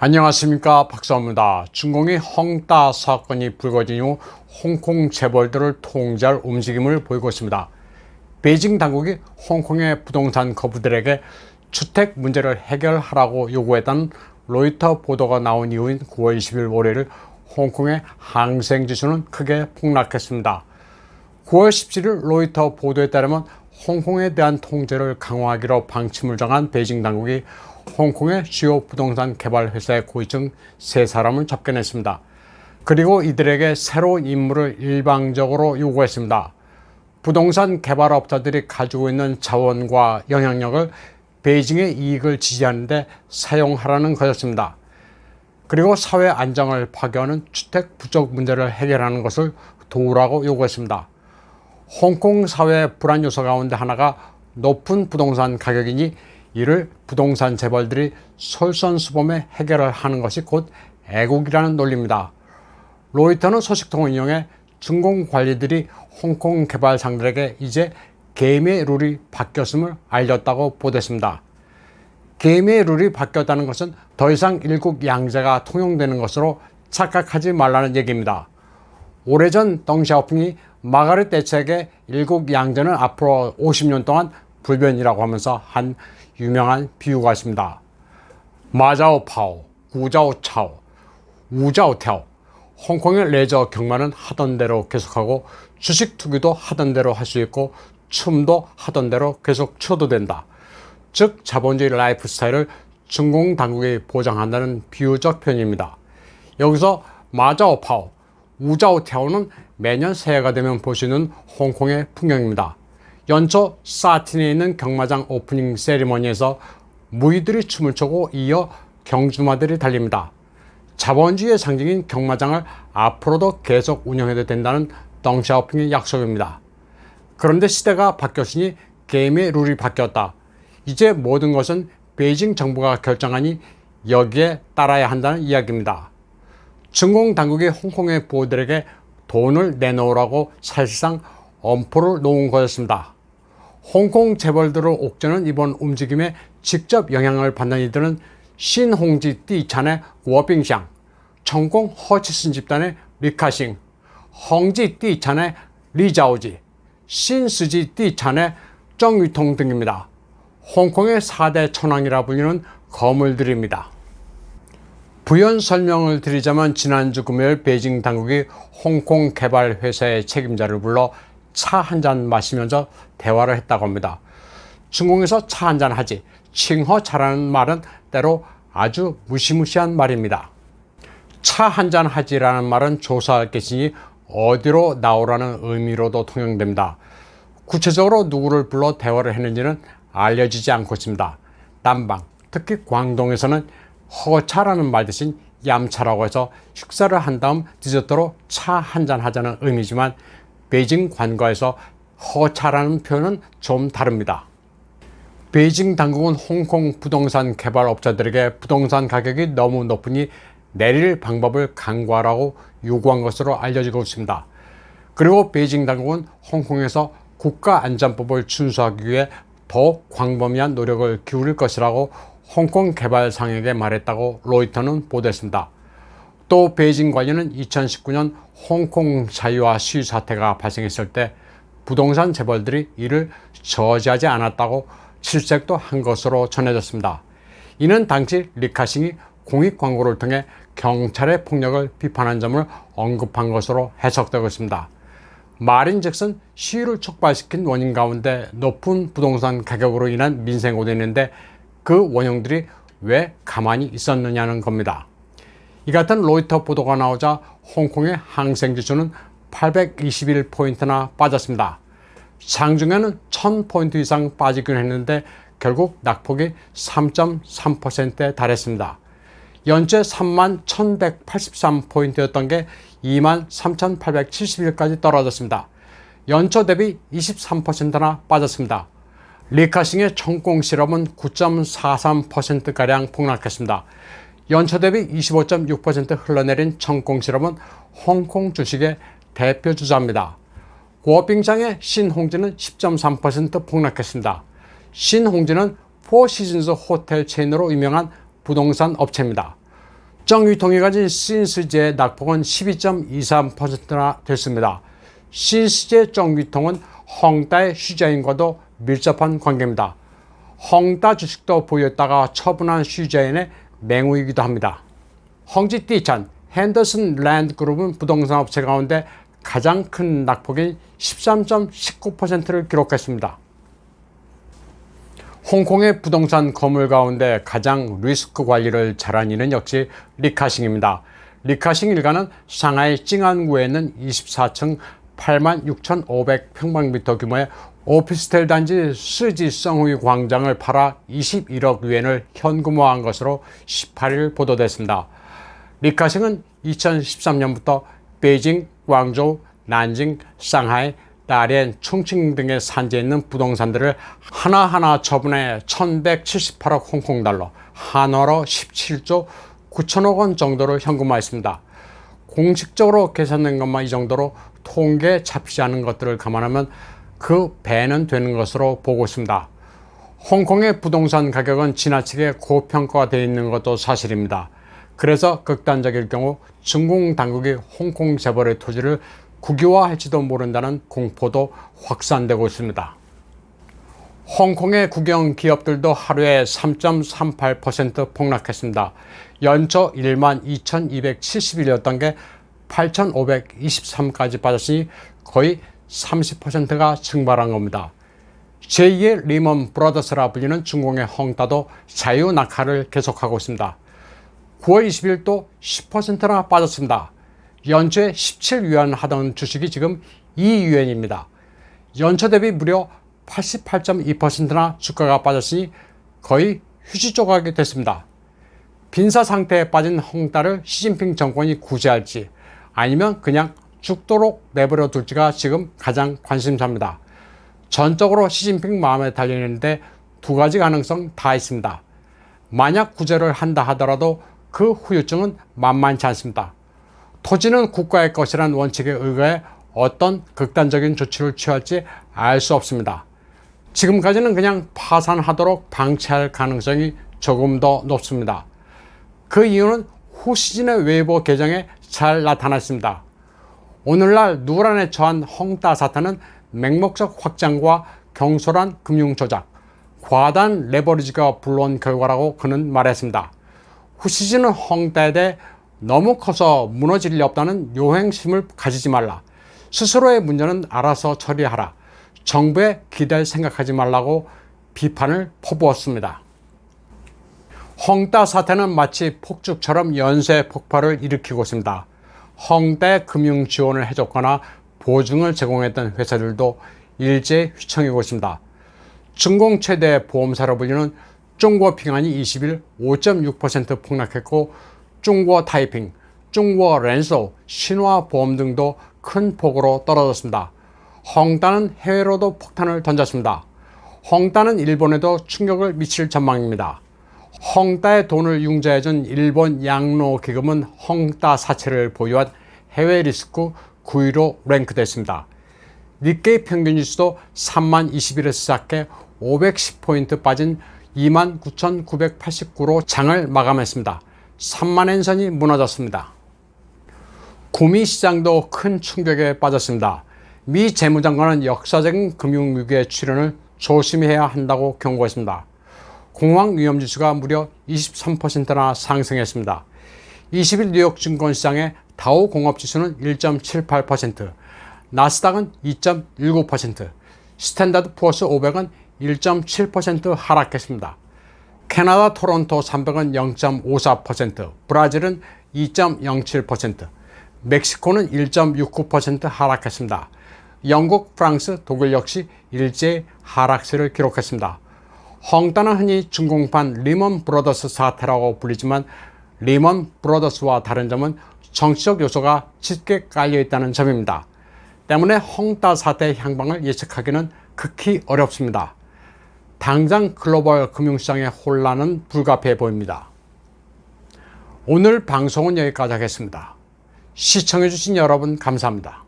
안녕하십니까 박사입니다. 중공이 헝따 사건이 불거진 이후 홍콩 재벌들을 통제할 움직임을 보이고 있습니다. 베이징 당국이 홍콩의 부동산 거부들에게 주택 문제를 해결하라고 요구했다는 로이터 보도가 나온 이후인 9월 20일 월요일 홍콩의 항생 지수는 크게 폭락했습니다. 9월 17일 로이터 보도에 따르면 홍콩에 대한 통제를 강화하기로 방침을 정한 베이징 당국이 홍콩의 주요 부동산 개발 회사의 고위층 세 사람을 접견했습니다. 그리고 이들에게 새로운 임무를 일방적으로 요구했습니다. 부동산 개발업자들이 가지고 있는 자원과 영향력을 베이징의 이익을 지지하는데 사용하라는 것이었습니다. 그리고 사회 안정을 파괴하는 주택 부족 문제를 해결하는 것을 도우라고 요구했습니다. 홍콩 사회 불안 요소 가운데 하나가 높은 부동산 가격이니 이를 부동산 재벌들이 솔선수범에 해결을 하는 것이 곧 애국이라는 논리입니다. 로이터는 소식통을 인용해 중공 관리들이 홍콩 개발상들에게 이제 게임의 룰이 바뀌었음을 알렸다고 보도했습니다. 게임의 룰이 바뀌었다는 것은 더 이상 일국 양제가 통용되는 것으로 착각하지 말라는 얘기입니다. 오래전 덩샤오핑이 마가렛 대책의 일국 양제는 앞으로 50년 동안 불변이라고 하면서 한 유명한 비유가 있습니다. 마자오 파오, 구자오 차오, 우자오 태오. 홍콩의 레저 경마는 하던 대로 계속하고 주식 투기도 하던 대로 할 수 있고 춤도 하던 대로 계속 춰도 된다. 즉 자본주의 라이프 스타일을 중공 당국이 보장한다는 비유적 표현입니다. 여기서 마자오 파오, 우자오 태오는 매년 새해가 되면 있는 홍콩의 풍경입니다. 연초 사틴에 있는 경마장 오프닝 세리머니에서 무이들이 춤을 추고 이어 경주마들이 달립니다. 자본주의의 상징인 경마장을 앞으로도 계속 운영해도 된다는 덩샤오핑의 약속입니다. 그런데 시대가 바뀌었으니 게임의 룰이 바뀌었다. 이제 모든 것은 베이징 정부가 결정하니 여기에 따라야 한다는 이야기입니다. 중공 당국이 홍콩의 부호들에게 돈을 내놓으라고 사실상 엄포를 놓은 것이었습니다. 홍콩 재벌들을 옥죄는 이번 움직임에 직접 영향을 받는 이들은 신홍지 띠찬의 워빙샹, 청공 허치슨 집단의 리카싱, 헝지 띠찬의 리자오지, 신스지 띠찬의 정유통 등입니다. 홍콩의 4대 천왕이라 불리는 거물들입니다. 부연 설명을 드리자면 지난주 금요일 베이징 당국이 홍콩 개발 회사의 책임자를 불러 차 한 잔 마시면서 대화를 했다고 합니다. 중공에서 차 한 잔 하지 칭허차라는 말은 때로 아주 무시무시한 말입니다. 차 한 잔 하지라는 말은 조사할 것이니 어디로 나오라는 의미로도 통용됩니다. 구체적으로 누구를 불러 대화를 했는지는 알려지지 않고 있습니다. 남방, 특히 광동에서는 허차라는 말 대신 얌차라고 해서 식사를 한 다음 디저트로 차 한 잔 하자는 의미지만 베이징 관과에서 허차라는 표현은 좀 다릅니다. 베이징 당국은 홍콩 부동산 개발업자들에게 부동산 가격이 너무 높으니 내릴 방법을 강구하라고 요구한 것으로 알려지고 있습니다. 그리고 베이징 당국은 홍콩에서 국가안전법을 준수하기 위해 더욱 광범위한 노력을 기울일 것이라고 홍콩 개발상에게 말했다고 로이터는 보도했습니다. 또 베이징 관련은 2019년 홍콩 자유화 시위 사태가 발생했을 때 부동산 재벌들이 이를 저지하지 않았다고 실색도 한 것으로 전해졌습니다. 이는 당시 리카싱이 공익 광고를 통해 경찰의 폭력을 비판한 점을 언급한 것으로 해석되고 있습니다. 말인즉슨 시위를 촉발시킨 원인 가운데 높은 부동산 가격으로 인한 민생 오인인데 그 원흉들이 왜 가만히 있었느냐는 겁니다. 이 같은 로이터 보도가 나오자 홍콩의 항생 지수는 821포인트나 빠졌습니다. 장중에는 1000포인트 이상 빠지긴 했는데 결국 낙폭이 3.3%에 달했습니다. 연체 3만 1183포인트였던 게 2만 3871까지 떨어졌습니다. 연초 대비 23%나 빠졌습니다. 리카싱의 청공 실업은 9.43%가량 폭락했습니다. 연초 대비 25.6% 흘러내린 청공 실업은 홍콩 주식의 대표 주자입니다. 구어빙장의 신홍지는 10.3% 폭락했습니다. 신홍지는 포시즌스 호텔 체인으로 유명한 부동산 업체입니다. 정유통이 가진 신스제 낙폭은 12.23%나 됐습니다. 신스제 정유통은 헝다의 휴자인과도 밀접한 관계입니다. 헝다 주식도 보였다가 처분한 휴자인의 맹우이기도 합니다. 헝지띠찬 핸더슨 랜드 그룹은 부동산 업체 가운데 가장 큰 낙폭인 13.19%를 기록했습니다. 홍콩의 부동산 건물 가운데 가장 리스크 관리를 잘한 이는 역시 리카싱입니다. 리카싱 일가는 상하이 찡안구에 있는 24층 8만 6,500평방미터 규모의 오피스텔 단지 스지 성후이 광장을 팔아 21억 위엔을 현금화한 것으로 18일 보도됐습니다. 리카싱은 2013년부터 베이징, 광저우, 난징, 상하이, 다롄, 충칭 등의 산지에 있는 부동산들을 하나하나 처분해 1178억 홍콩 달러, 한화로 17조 9천억 원 정도를 현금화했습니다. 공식적으로 계산된 것만 이 정도로 통계 잡히지 않은 것들을 감안하면 그 배는 되는 것으로 보고 있습니다. 홍콩의 부동산 가격은 지나치게 고평가되어 있는 것도 사실입니다. 그래서 극단적일 경우 중공 당국이 홍콩 재벌의 토지를 국유화할지도 모른다는 공포도 확산되고 있습니다. 홍콩의 국영 기업들도 하루에 3.38% 폭락했습니다. 연초 1만 2,271이었던 게 8,523까지 빠졌으니 거의 30%가 증발한 겁니다. 제2의 리먼 브라더스라 불리는 중공의 헝다도 자유 낙하를 계속하고 있습니다. 9월 20일 또 10%나 빠졌습니다. 연초에 17유엔 하던 주식이 지금 2유엔입니다. 연초 대비 무려 88.2%나 주가가 빠졌으니 거의 휴지 조각이 됐습니다. 빈사 상태에 빠진 헝다를 시진핑 정권이 구제할지 아니면 그냥 죽도록 내버려 둘지가 지금 가장 관심사입니다. 전적으로 시진핑 마음에 달리는데 두 가지 가능성 다 있습니다. 만약 구제를 한다 하더라도 그 후유증은 만만치 않습니다. 토지는 국가의 것이란 원칙에 의거해 어떤 극단적인 조치를 취할지 알 수 없습니다. 지금까지는 그냥 파산하도록 방치할 가능성이 조금 더 높습니다. 그 이유는 후 시즌의 웨이보 계정에 잘 나타났습니다. 오늘날 누란에 처한 헝따 사태는 맹목적 확장과 경솔한 금융 조작, 과단 레버리지가 불러온 결과라고 그는 말했습니다. 후시즌은 헝따에 대해 너무 커서 무너질 리 없다는 요행심을 가지지 말라. 스스로의 문제는 알아서 처리하라. 정부에 기댈 생각하지 말라고 비판을 퍼부었습니다. 헝따 사태는 마치 폭죽처럼 연쇄 폭발을 일으키고 있습니다. 헝따 금융 지원을 해줬거나 보증을 제공했던 회사들도 일제 휘청이고 있습니다. 중공 최대 보험사로 불리는 중국 핑안이 20일 5.6% 폭락했고 중국 타이핑, 중국 랜소, 신화 보험 등도 큰 폭으로 떨어졌습니다. 헝따는 해외로도 폭탄을 던졌습니다. 헝따는 일본에도 충격을 미칠 전망입니다. 헝따의 돈을 융자해준 일본 양로 기금은 헝따 사채를 보유한 해외 리스크 9위로 랭크됐습니다. 니케이 평균 지수도 3만 20일에 시작해 510포인트 빠진 29,989로 장을 마감했습니다. 3만엔 선이 무너졌습니다. 구미 시장도 큰 충격에 빠졌습니다. 미 재무장관은 역사적인 금융위기의 출현을 조심해야 한다고 경고했습니다. 공황 위험 지수가 무려 23%나 상승했습니다. 20일 뉴욕 증권시장의 다우 공업 지수는 1.78%, 나스닥은 2.19%, 스탠다드 포어스 500은 1.7% 하락했습니다. 캐나다 토론토 300은 0.54%, 브라질은 2.07%, 멕시코는 1.69% 하락했습니다. 영국, 프랑스, 독일 역시 일제 하락세를 기록했습니다. 헝따는 흔히 중공판 리먼 브로더스 사태라고 불리지만 리먼 브로더스와 다른 점은 정치적 요소가 짙게 깔려 있다는 점입니다. 때문에 헝따 사태 향방을 예측하기는 극히 어렵습니다. 당장 글로벌 금융시장의 혼란은 불가피해 보입니다. 오늘 방송은 여기까지 하겠습니다. 시청해주신 여러분 감사합니다.